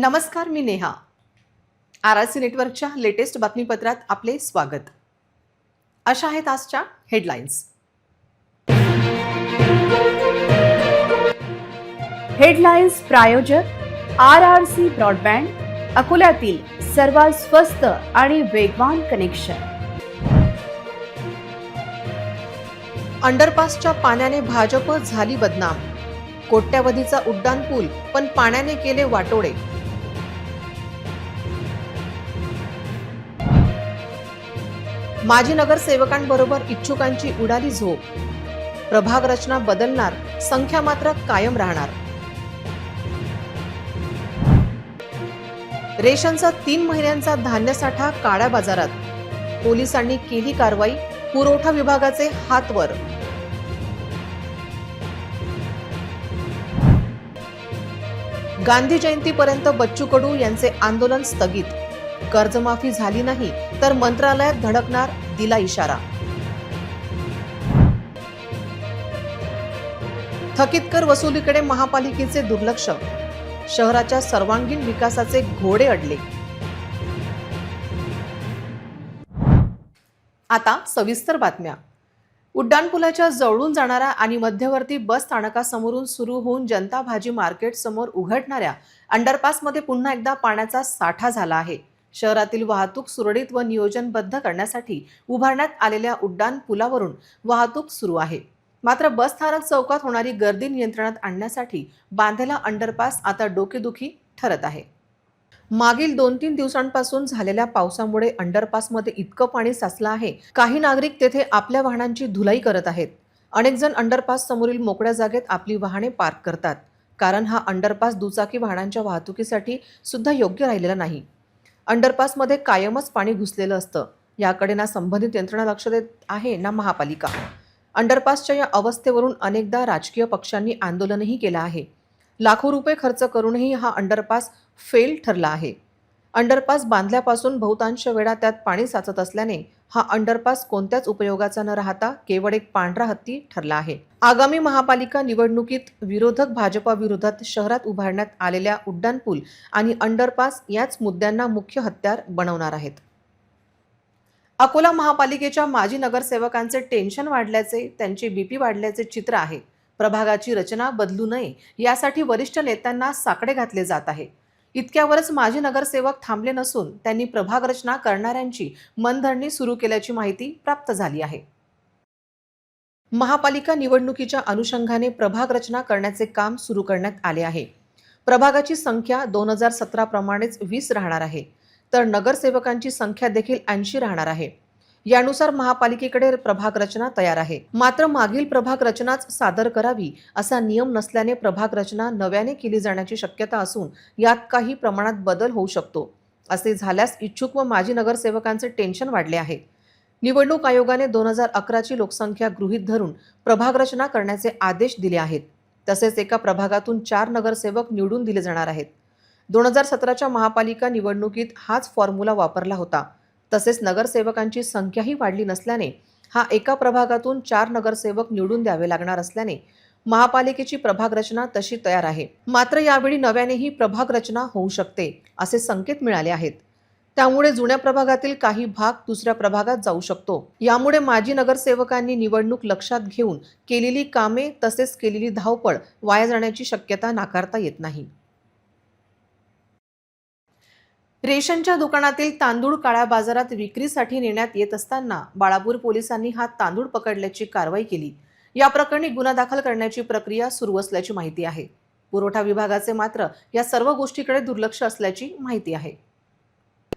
नमस्कार मी Neha. R R C नेटवर्कच्या लेटेस्ट बातमीपत्रात आपले स्वागत. अशा आहेत आजच्या हेडलाईन्स हेडलाईन्स प्रायोजक आर आर सी ब्रॉडबँड अकोल्यातील सर्वात स्वस्त आणि वेगवान कनेक्शन. अंडरपासच्या पाण्याने भाजप झाली बदनाम. कोट्यावधीचा उड्डाण पूल पण पाण्याने केले वाटोळे. माजी नगरसेवकांबरोबर इच्छुकांची उडाली झोप. प्रभाग रचना बदलणार संख्या मात्र कायम राहणार. रेशनचा तीन महिन्यांचा धान्य साठा काळ्या बाजारात. पोलिसांनी केली कारवाई पुरवठा विभागाचे हातवर गांधी जयंतीपर्यंत बच्चू कडू यांचे आंदोलन स्थगित. कर्जमाफी झाली नाही तर मंत्रालयात धडकणार दिला इशारा. थकीत कर वसुलीकडे महापालिकेचे दुर्लक्ष. शहराच्या सर्वांगीण विकासाचे घोडे अडले. आता सविस्तर बातम्या. उड्डाणपुलाच्या जवळून जाणाऱ्या आणि मध्यवर्ती बस स्थानकासमोरून सुरू होऊन जनता भाजी मार्केट समोर उघडणाऱ्या अंडरपासमध्ये पुन्हा एकदा पाण्याचा साठा झाला आहे. शहरातील वाहतूक सुरळीत व नियोजनबद्ध करण्यासाठी उभारण्यात आलेल्या उड्डाण पुलावरून वाहतूक सुरू आहे. मात्र बस स्थानक चौकात होणारी गर्दी नियंत्रणात आणण्यासाठी बांधलेला अंडरपास आता डोकेदुखी ठरत आहे. मागील दोन तीन दिवसांपासून झालेल्या पावसामुळे अंडरपासमध्ये इतकं पाणी साचलं आहे काही नागरिक तेथे आपल्या वाहनांची धुलाई करत आहेत. अनेक जण अंडरपास समोरील मोकळ्या जागेत आपली वाहने पार्क करतात. कारण हा अंडरपास दुचाकी वाहनांच्या वाहतुकीसाठी सुद्धा योग्य राहिलेला नाही. अंडरपासमध्ये कायमच पाणी घुसलेलं असतं. याकडे ना संबंधित यंत्रणा लक्ष देत आहे ना महापालिका. अंडरपासच्या या अवस्थेवरून अनेकदा राजकीय पक्षांनी आंदोलनही केलं आहे. लाखो रुपये खर्च करूनही हा अंडरपास फेल ठरला आहे. अंडरपास बांधल्यापासून बहुतांश वेळा त्यात पाणी साचत असल्याने हा अंडरपास कोणत्याच उपयोगाचा न राहता केवळ एक पांढरा हत्ती ठरला आहे. आगामी महापालिका निवडणुकीत विरोधक भाजपाविरोधात शहरात उभारण्यात आलेल्या उड्डाणपूल आणि अंडरपास याच मुद्द्यांना मुख्य हत्यार बनवणार आहेत. अकोला महापालिकेच्या माजी नगरसेवकांचे टेन्शन वाढल्याचे त्यांचे बीपी वाढल्याचे चित्र आहे. प्रभागाची रचना बदलू नये यासाठी वरिष्ठ नेत्यांना साकडे घातले जात आहे. इतक्यावरच माजी नगरसेवक थांबले नसून त्यांनी प्रभाग रचना करणाऱ्यांची मनधरणी सुरू केल्याची माहिती प्राप्त झाली आहे. महापालिका निवडणुकीच्या अनुषंगाने प्रभाग रचना करण्याचे काम सुरू करण्यात आले आहे. प्रभागाची संख्या दोन हजार सतरा प्रमाणेच वीस राहणार आहे. तर नगरसेवकांची संख्या देखील ऐंशी राहणार आहे. यानुसार महापालिकेकडे प्रभाग रचना तयार आहे. मात्र मागील प्रभाग रचनाच सादर करावी असा नियम नसल्याने प्रभाग रचना नव्याने केली जाण्याची शक्यता असून यात काही प्रमाणात बदल होऊ शकतो. असे झाल्यास इच्छुक व माजी नगरसेवकांचे टेन्शन वाढले आहे. निवडणूक आयोगाने दोन हजार अकराची लोकसंख्या गृहीत धरून प्रभाग रचना करण्याचे आदेश दिले आहेत. तसेच एका प्रभागातून चार नगरसेवक निवडून दिले जाणार आहेत. दोन हजार सतराच्या महापालिका निवडणुकीत हाच फॉर्म्युला वापरला होता. तसेच नगरसेवकांची संख्याही वाढली नसल्याने हा एका प्रभागातून चार नगरसेवक निवडून द्यावे लागणार असल्याने महापालिकेची प्रभाग रचना तशी तयार आहे. मात्र यावेळी नव्यानेही प्रभाग रचना होऊ शकते असे संकेत मिळाले आहेत. त्यामुळे जुन्या प्रभागातील काही भाग दुसऱ्या प्रभागात जाऊ शकतो. यामुळे माजी नगरसेवकांनी निवडणूक लक्षात घेऊन केलेली कामे तसेच केलेली धावपळ वाया जाण्याची शक्यता नाकारता येत नाही. रेशनच्या दुकानातील तांदूळ काळ्या बाजारात विक्रीसाठी नेण्यात येत असताना बाळापूर पोलिसांनी हा तांदूळ पकडल्याची कारवाई केली. या प्रकरणी गुन्हा दाखल करण्याची प्रक्रिया सुरू असल्याची माहिती आहे. पुरवठा विभागाचे मात्र या सर्व गोष्टीकडे दुर्लक्ष असल्याची माहिती आहे.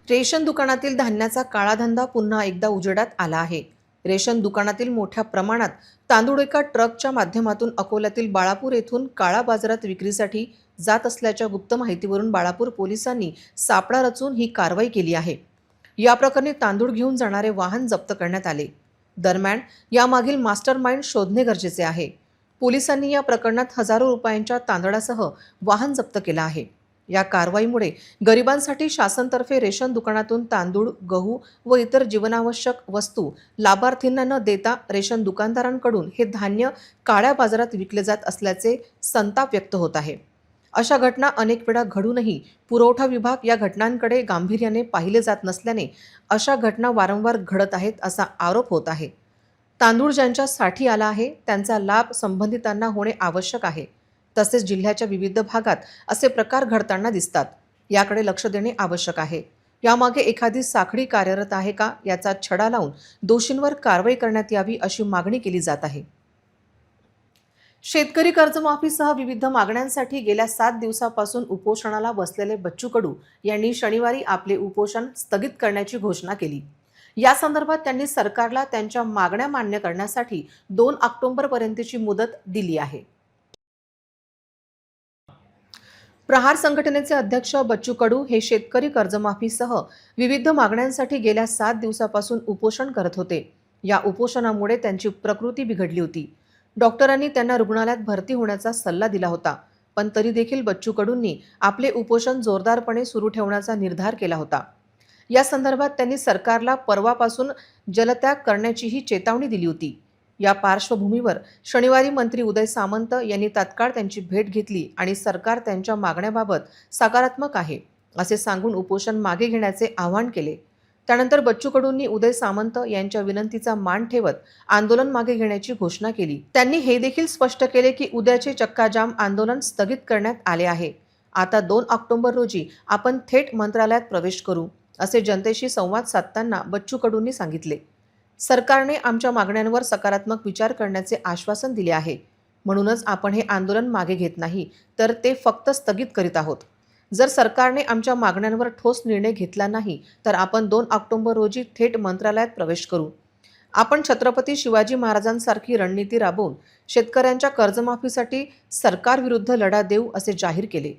रेशन दुकानातील धान्याचा काळा धंदा पुन्हा एकदा उजेडात आला आहे. रेशन दुकानातील मोठ्या प्रमाणात तांदूळ एका ट्रकच्या माध्यमातून अकोल्यातील बाळापूर येथून काळा बाजारात विक्रीसाठी जात असल्याच्या गुप्त माहितीवरून बाळापूर पोलिसांनी सापळा रचून ही कारवाई केली आहे. या प्रकरणी तांदूळ घेऊन जाणारे वाहन जप्त करण्यात आले. दरम्यान यामागील मास्टर माइंड शोधणे गरजेचे आहे. पोलिसांनी या प्रकरणात हजारो रुपयांच्या तांदळासह वाहन जप्त केलं आहे. या कारवाईमुळे गरिबांसाठी शासनतर्फे रेशन दुकानातून तांदूळ गहू व इतर जीवनावश्यक वस्तू लाभार्थींना न देता रेशन दुकानदारांकडून हे धान्य काळ्या बाजारात विकले जात असल्याचे संताप व्यक्त होत आहे. अशा घटना अनेक वेळा घडूनही पुरवठा विभाग या घटनांकडे गांभीर्याने पाहिले जात नसल्याने अशा घटना वारंवार घडत आहेत असा आरोप होत आहे. तांदूळ ज्यांच्या साठी आला आहे त्यांचा लाभ संबंधितांना होणे आवश्यक आहे. तसेच जिल्ह्याच्या विविध भागात असे प्रकार घडताना दिसतात. याकडे लक्ष देणे आवश्यक आहे. यामागे एखादी साखळी कार्यरत आहे का? याचा छडा लावून दोषींवर कारवाई करण्यात यावी अशी मागणी केली जात आहे. शेतकरी कर्जमाफीसह विविध मागण्यांसाठी गेल्या सात दिवसापासून उपोषणाला बसलेले बच्चू कडू यांनी शनिवारी आपले उपोषण स्थगित करण्याची घोषणा केली. या संदर्भात त्यांनी सरकारला त्यांच्या मागण्या मान्य करण्यासाठी दोन ऑक्टोबरपर्यंतची मुदत दिली आहे. प्रहार संघटनेचे अध्यक्ष बच्चू कडू हे शेतकरी कर्जमाफीसह विविध मागण्यांसाठी गेल्या सात दिवसापासून उपोषण करत होते. या उपोषणामुळे त्यांची प्रकृती बिघडली होती. डॉक्टरांनी त्यांना रुग्णालयात भरती होण्याचा सल्ला दिला होता पण तरी देखील बच्चू कडूंनी आपले उपोषण जोरदारपणे सुरू ठेवण्याचा निर्धार केला होता. या संदर्भात त्यांनी सरकारला परवापासून जलत्याग करण्याचीही चेतावणी दिली होती. या पार्श्वभूमीवर शनिवारी मंत्री उदय सामंत यांनी तात्काळ त्यांची भेट घेतली आणि सरकार त्यांच्या मागण्याबाबत सकारात्मक आहे असे सांगून उपोषण मागे घेण्याचे आवाहन केले. त्यानंतर बच्चू कडूंनी उदय सामंत यांच्या विनंतीचा मान ठेवत आंदोलन मागे घेण्याची घोषणा केली. त्यांनी हे देखील स्पष्ट केले की उद्याचे चक्काजाम आंदोलन स्थगित करण्यात आले आहे. आता दोन ऑक्टोबर रोजी आपण थेट मंत्रालयात प्रवेश करू असे जनतेशी संवाद साधताना बच्चू कडूंनी सांगितले. सरकारने आमच्या मागण्यांवर सकारात्मक विचार करण्याचे आश्वासन दिले आहे. म्हणूनच आपण हे आंदोलन मागे घेत नाही तर ते फक्त स्थगित करीत आहोत. जर सरकारने आमच्या मागण्यांवर ठोस निर्णय घेतला नाही तर आपण दोन ऑक्टोबर रोजी थेट मंत्रालयात प्रवेश करू. आपण छत्रपती शिवाजी महाराजांसारखी रणनीती राबवून शेतकऱ्यांच्या कर्जमाफीसाठी सरकारविरुद्ध लढा देऊ असे जाहीर केले.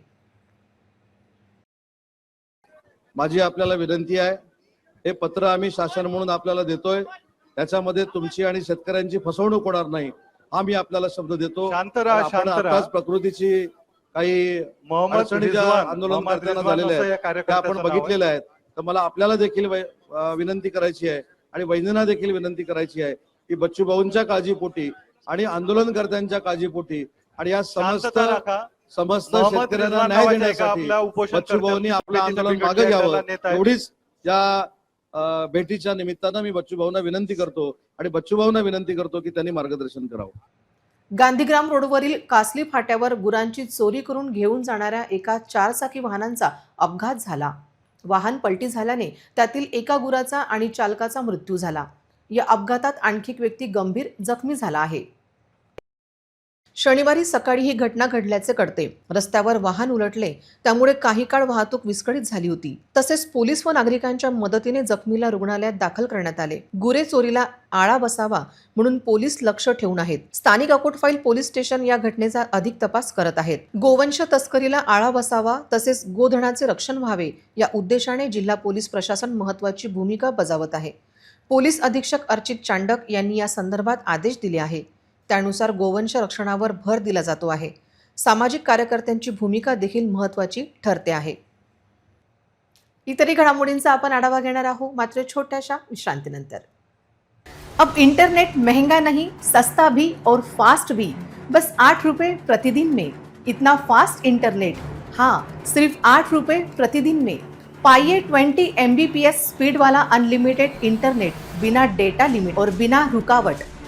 माझी आपल्याला विनंती आहे हे पत्र आम्ही शासन म्हणून आपल्याला देतोय. त्याच्यामध्ये तुमची आणि शेतकऱ्यांची फसवणूक होणार नाही हा मी आपल्याला शब्द देतो. आताच प्रकृतीची काही आंदोलन करताना झालेल्या त्या आपण. बघितलेल्या आहेत तर मला आपल्याला देखील विनंती करायची आहे आणि वैद्यना देखील विनंती करायची आहे की बच्चू भाऊंच्या काळजीपोटी आणि आंदोलनकर्त्यांच्या काळजीपोटी आणि या समस्त समस्त शेतकऱ्यांना न्याय देण्यासाठी बच्चू भाऊंनी आपलं आंदोलन मागे घ्यावं. एवढीच या भेटीच्या निमित्तानं मी बच्चूभाऊंना विनंती करतो आणि बच्चू विनंती करतो की त्यांनी मार्गदर्शन करावं. गांधीग्राम रोडवरील कासली फाट्यावर गुरांची चोरी करून घेऊन जाणाऱ्या एका चारचाकी वाहनांचा अपघात झाला. वाहन पलटी झाल्याने त्यातील एका गुराचा आणि चालकाचा मृत्यू झाला. या अपघातात आणखी एक व्यक्ती गंभीर जखमी झाला आहे. शनिवारी सकाळी ही घटना घडल्याचे कळते. रस्त्यावर वाहन उलटले त्यामुळे काही काळ वाहतूक विस्कळीत झाली होती. तसेच पोलीस व नागरिकांच्या मदतीने जखमीला रुग्णालयात दाखल करण्यात आले. गुरे चोरीला आळा बसावा म्हणून पोलीस लक्ष ठेवून आहेत. स्थानिक अकोटफाईल पोलीस स्टेशन या घटनेचा अधिक तपास करत आहेत. गोवंश तस्करीला आळा बसावा तसेच गोधनाचे रक्षण व्हावे या उद्देशाने जिल्हा पोलीस प्रशासन महत्वाची भूमिका बजावत आहे. पोलीस अधीक्षक अर्चित चांडक यांनी या संदर्भात आदेश दिले आहे. त्यानुसार गोवंश रक्षणावर भर दिला जातो आहे. सामाजिक कार्यकर्त्यांची भूमिका देखील महत्त्वाची ठरते आहे. इतरही घडामोडींचा आपण आढावा घेणार आहोत. मात्र छोट्याशा विश्रांतीनंतर. अब इंटरनेट महंगा नहीं सस्ता भी और फास्ट भी. बस आठ रुपये प्रतिदिन में. इतना फास्ट इंटरनेट हाँ सिर्फ आठ रुपये प्रतिदिन में. पाइए 20 एम स्पीड वाला अनलिमिटेड इंटरनेट बिना डेटा लिमिट और बिना रुकावट.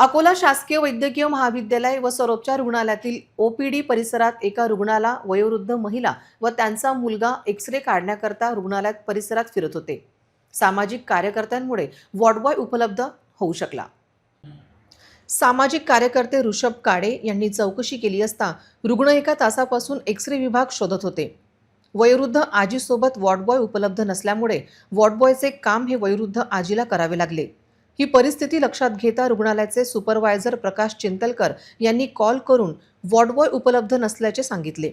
अकोला शासकीय वैद्यकीय महाविद्यालय व सरोपच्या रुग्णालयातील ओपीडी परिसरात एका रुग्णाला वयोवृद्ध महिला व त्यांचा मुलगा एक्स रे काढण्याकरता रुग्णालयात परिसरात फिरत होते. सामाजिक कार्यकर्त्यांमुळे वॉर्डबॉय उपलब्ध होऊ शकला. सामाजिक कार्यकर्ते ऋषभ काडे यांनी चौकशी केली असता रुग्ण एका तासापासून एक्स रे विभाग शोधत होते. वयोवृद्ध आजीसोबत वॉर्डबॉय उपलब्ध नसल्यामुळे वॉर्डबॉयचे काम हे वयोवृद्ध आजीला करावे लागले. ही परिस्थिती लक्षात घेता रुग्णालयाचे सुपरवायझर प्रकाश चिंतलकर यांनी कॉल करून वॉर्डबॉय उपलब्ध नसल्याचे सांगितले.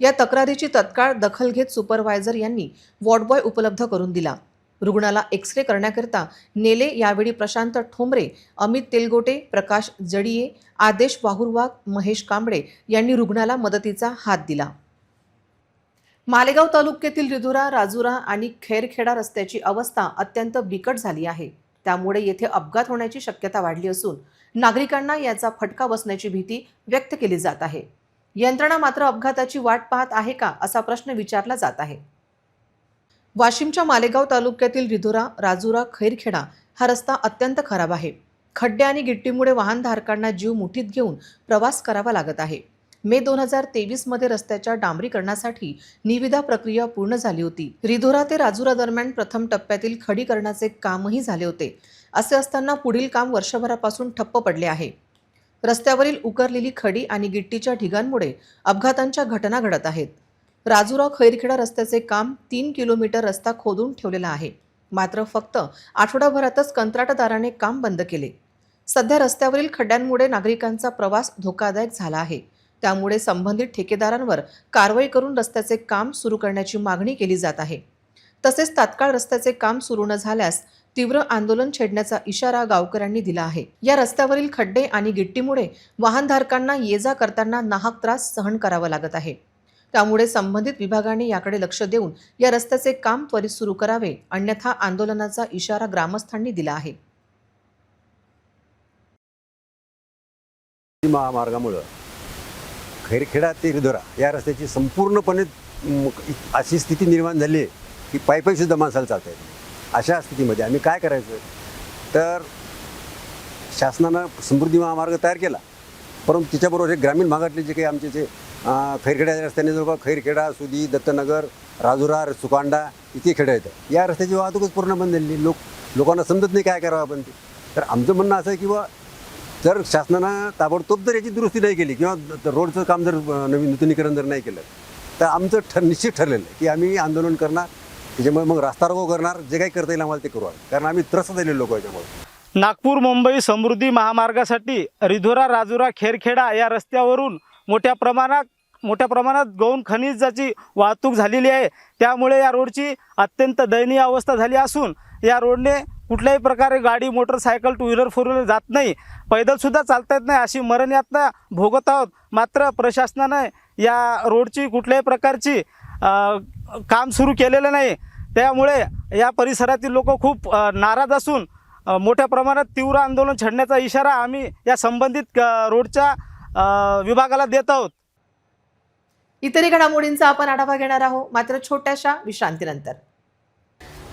या तक्रारीची तत्काळ दखल घेत सुपरवायझर यांनी वॉर्डबॉय उपलब्ध करून दिला. रुग्णाला एक्स रे करण्याकरिता नेले यावेळी प्रशांत ठोंबरे अमित तेलगोटे प्रकाश जडिये आदेश वाहुरवाग महेश कांबळे यांनी रुग्णाला मदतीचा हात दिला. मालेगाव तालुक्यातील रिधुरा राजुरा आणि खैरखेडा रस्त्याची अवस्था अत्यंत बिकट झाली आहे. त्यामुळे येथे अपघात होण्याची शक्यता वाढली असून नागरिकांना याचा फटका बसण्याची भीती व्यक्त केली जात आहे. यंत्रणा मात्र अपघाताची वाट पाहत आहे का असा प्रश्न विचारला जात आहे. वाशिमच्या मालेगाव तालुक्यातील रिधुरा राजुरा खैरखेडा हा रस्ता अत्यंत खराब आहे. खड्डे आणि गिट्टीमुळे वाहनधारकांना जीव मुठीत घेऊन प्रवास करावा लागत आहे. मे दोन हजार तेवीसमध्ये रस्त्याच्या डांबरीकरणासाठी निविदा प्रक्रिया पूर्ण झाली होती. रिधोरा ते राजुरा दरम्यान प्रथम टप्प्यातील खडीकरणाचे कामही झाले होते. असे असताना पुढील काम वर्षभरापासून ठप्प पडले आहे. रस्त्यावरील उकरलेली खडी आणि गिट्टीच्या ढिगांमुळे अपघातांच्या घटना घडत आहेत. राजुरा खैरखेडा रस्त्याचे काम तीन किलोमीटर रस्ता खोदून ठेवलेला आहे. मात्र फक्त आठवडाभरातच कंत्राटदाराने काम बंद केले. सध्या रस्त्यावरील खड्ड्यांमुळे नागरिकांचा प्रवास धोकादायक झाला आहे. त्यामुळे संबंधित ठेकेदारांवर कारवाई करून रस्त्याचे काम सुरू करण्याची मागणी केली जात आहे. तसेच तात्काळ रस्त्याचे काम सुरू न झाल्यास तीव्र आंदोलन छेडण्याचा इशारा गावकऱ्यांनी दिला आहे. या रस्त्यावरील खड्डे आणि गिट्टीमुळे वाहनधारकांना ये जा करताना नाहक त्रास सहन करावा लागत आहे. त्यामुळे संबंधित विभागाने याकडे लक्ष देऊन या रस्त्याचे काम त्वरित सुरू करावे अन्यथा आंदोलनाचा इशारा ग्रामस्थांनी दिला आहे. महामार्गामुळं खैरखेडा ते रिधोरा या रस्त्याची संपूर्णपणे अशी स्थिती निर्माण झाली आहे की पायी सुद्धा माणसाला चालत आहेत अशा स्थितीमध्ये आम्ही काय करायचं? तर शासनानं समृद्धी महामार्ग तयार केला. परंतु तिच्याबरोबर हे ग्रामीण भागातले जे काही आमचे जे अं, खैरखेड्या रस्त्याने जो का खैरखेडा सुदी दत्तनगर राजुरा सुकांडा इथे खेडं येतात या रस्त्याची वाहतूकच पूर्ण बंद झालेली लोक लोकांना समजत नाही काय करावं आपण ते. तर आमचं म्हणणं असं आहे की बा जर शासनानं ताबडतोब जर याची दुरुस्ती नाही केली किंवा रोडचं काम जर नवीन नूतनीकरण जर नाही केलं तर आमचं ठर निश्चित ठरलेलं आहे की आम्ही आंदोलन करणार त्याच्यामुळे मग रास्ता रोको करणार जे काही करता येईल आम्हाला ते करू आम्ही. कारण आम्ही त्रस्त झालेले लोक याच्यामुळे नागपूर मुंबई समृद्धी महामार्गासाठी रिधोरा राजुरा खेरखेडा या रस्त्यावरून मोठ्या प्रमाणात मोठ्या प्रमाणात गौण खनिजाची वाहतूक झालेली आहे त्यामुळे या रोडची अत्यंत दयनीय अवस्था झाली असून या रोडने कुठल्याही प्रकारे गाडी motorcycle two wheeler four wheeler जात नाही. पैदलसुद्धा चालता येत नाही. अशी मरण यातना भोगत आहोत. मात्र प्रशासनानं या रोडची कुठल्याही प्रकारची काम सुरू केलेलं नाही. त्यामुळे या परिसरातील लोक खूप नाराज असून मोठ्या प्रमाणात तीव्र आंदोलन छेडण्याचा इशारा आम्ही या संबंधित रोडच्या विभागाला देत आहोत. इतरही घडामोडींचा आपण आढावा घेणार आहोत. मात्र छोट्याशा विश्रांतीनंतर.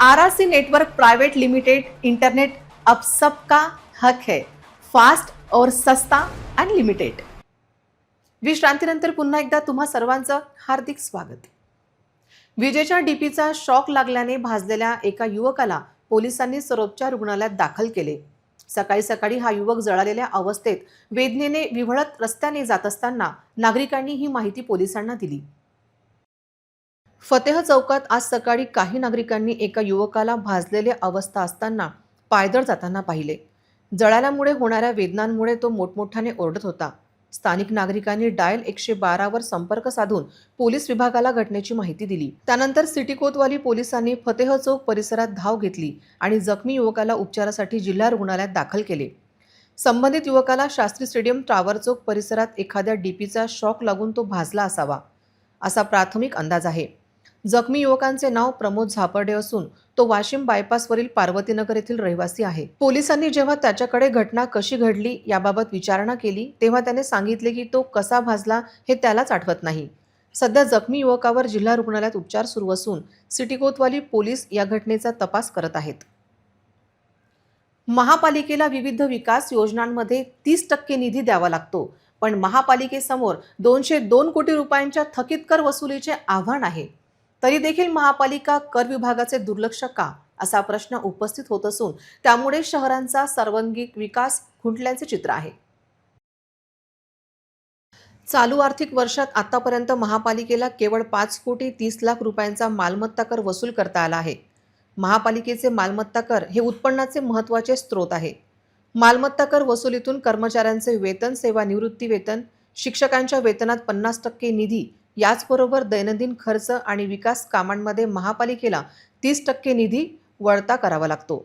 R R C network private limited internet अब सबका हक है फास्ट और सस्ता अनलिमिटेड विश्रांतीनंतर पुन्हा एकदा तुम्हा सर्वांचं हार्दिक स्वागत. विजेच्या डीपीचा शॉक लागल्याने भाजलेल्या एका युवकाला पोलिसांनी सरोपच्या रुग्णालयात दाखल केले. सकाळी सकाळी हा युवक जळालेल्या अवस्थेत वेदनेने विव्हळत रस्त्याने जात असताना नागरिकांनी ही माहिती पोलिसांना दिली. फतेह चौकात आज सकाळी काही नागरिकांनी एका युवकाला भाजलेल्या अवस्था असताना पायदळ जाताना पाहिले. जळाल्यामुळे होणाऱ्या वेदनांमुळे तो मोठमोठ्याने ओरडत होता. स्थानिक नागरिकांनी डायल एकशे बारावर संपर्क साधून पोलीस विभागाला घटनेची माहिती दिली. त्यानंतर सिटी कोतवाली पोलिसांनी फतेह चौक परिसरात धाव घेतली आणि जखमी युवकाला उपचारासाठी जिल्हा रुग्णालयात दाखल केले. संबंधित युवकाला शास्त्री स्टेडियम टावर चौक परिसरात एखाद्या डीपीचा शॉक लागून तो भाजला असावा असा प्राथमिक अंदाज आहे. जखमी युवकांचे नाव प्रमोद झापर्डे असून तो वाशिम बायपासवरील पार्वतीनगर येथील रहिवासी आहे. पोलिसांनी जेव्हा त्याच्याकडे घटना कशी घडली याबाबत विचारणा केली तेव्हा त्याने सांगितले की तो कसा भाजला हे त्यालाच आठवत नाही. सध्या जखमी युवकावर जिल्हा रुग्णालयात उपचार सुरू असून सिटी कोतवाली पोलीस या घटनेचा तपास करत आहेत. महापालिकेला विविध विकास योजनांमध्ये तीस टक्के निधी द्यावा लागतो पण महापालिकेसमोर दोनशे दोन कोटी रुपयांच्या थकीत कर वसुलीचे आव्हान आहे. तरी देखील महापालिका कर विभागाचे दुर्लक्ष का असा प्रश्न उपस्थित होत असून त्यामुळे शहरांचा सर्वांगीण विकास खुंटल्याचे चित्र आहे. चालू आर्थिक वर्षात आतापर्यंत महापालिकेला केवळ पाच कोटी तीस लाख रुपयांचा मालमत्ता कर वसूल करता आला आहे. महापालिकेचे मालमत्ता कर हे उत्पन्नाचे महत्त्वाचे स्रोत आहे. मालमत्ता कर वसुलीतून कर्मचाऱ्यांचे वेतन सेवा निवृत्ती वेतन शिक्षकांच्या वेतनात पन्नास टक्के निधी याचबरोबर दैनंदिन खर्च आणि विकास कामांमध्ये महापालिकेला तीस टक्के निधी वळता करावा लागतो.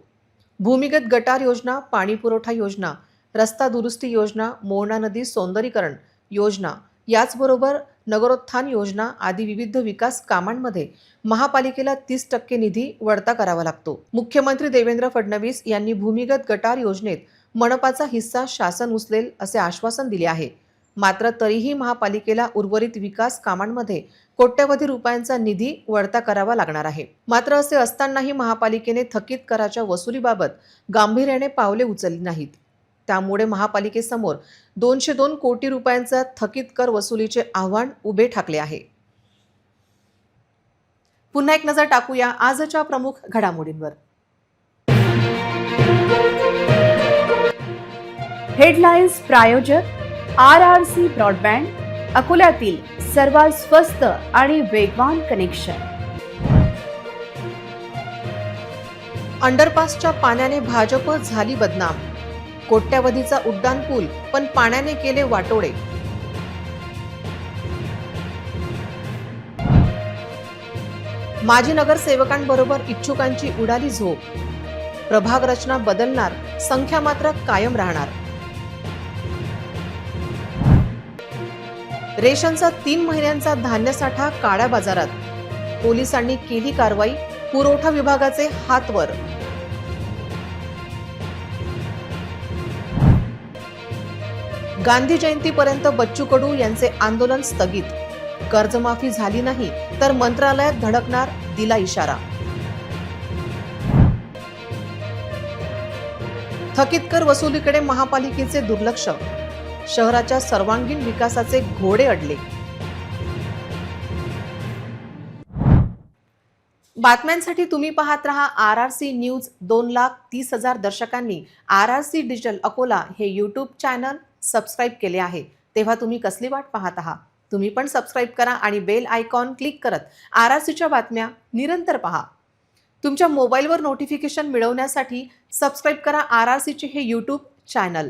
भूमिगत गटार योजना पाणीपुरवठा योजना रस्ता दुरुस्ती योजना मोरणा नदी सौंदर्यीकरण योजना याचबरोबर नगरोत्थान योजना आदी विविध विकास कामांमध्ये महापालिकेला तीस टक्के निधी वळता करावा लागतो. मुख्यमंत्री देवेंद्र फडणवीस यांनी भूमिगत गटार योजनेत मनपाचा हिस्सा शासन उचलेल असे आश्वासन दिले आहे. मात्र तरीही महापालिकेला उर्वरित विकास कामांमध्ये कोट्यवधी रुपयांचा निधी वळता करावा लागणार आहे. मात्र असे असतानाही महापालिकेने थकीत कराच्या वसुलीबाबत गांभीर्याने पावले उचलली नाहीत. त्यामुळे महापालिकेसमोर दोनशे दोन कोटी रुपयांचा थकीत कर वसुलीचे आव्हान उभे ठाकले आहे. पुन्हा एक नजर टाकूया आजच्या प्रमुख घडामोडींवर. हेडलाईन्स प्रायोजक आर आर सी ब्रॉडबँड अकोल्यातील सर्वात स्वस्त आणि वेगवान कनेक्शन अंडरपासच्या पाण्याने भाजप झाली बदनाम. कोट्यावधीचा उड्डाण पूल पण पाण्याने केले वाटोळे. माजी नगरसेवकांबरोबर इच्छुकांची उडाली झोप. प्रभाग रचना बदलणार संख्या मात्र कायम राहणार. रेशनचा तीन महिन्यांचा धान्य साठा काळ्या बाजारात. पोलिसांनी केली कारवाई पुरवठा विभागाचे हातवर गांधी जयंतीपर्यंत बच्चू कडू यांचे आंदोलन स्थगित. कर्जमाफी झाली नाही तर मंत्रालयात धडकणार दिला इशारा. थकीत कर वसुलीकडे महापालिकेचे दुर्लक्ष. शहराच्या सर्वांगीण विकासाचे घोडे अडले. बातम्यांसाठी तुम्ही पाहत रहा आर आर सी न्यूज दोन लाख तीस हजार दर्शकांनी. R R C digital Akola हे यूट्यूब चॅनल सबस्क्राईब केले आहे. तेव्हा तुम्ही कसली वाट पाहत आहात? तुम्ही पण सबस्क्राईब करा आणि बेल आयकॉन क्लिक करत आर आर सीच्या बातम्या निरंतर पहा. तुमच्या मोबाईलवर नोटिफिकेशन मिळवण्यासाठी सबस्क्राईब करा आर आर सीचे हे यूट्यूब चॅनल.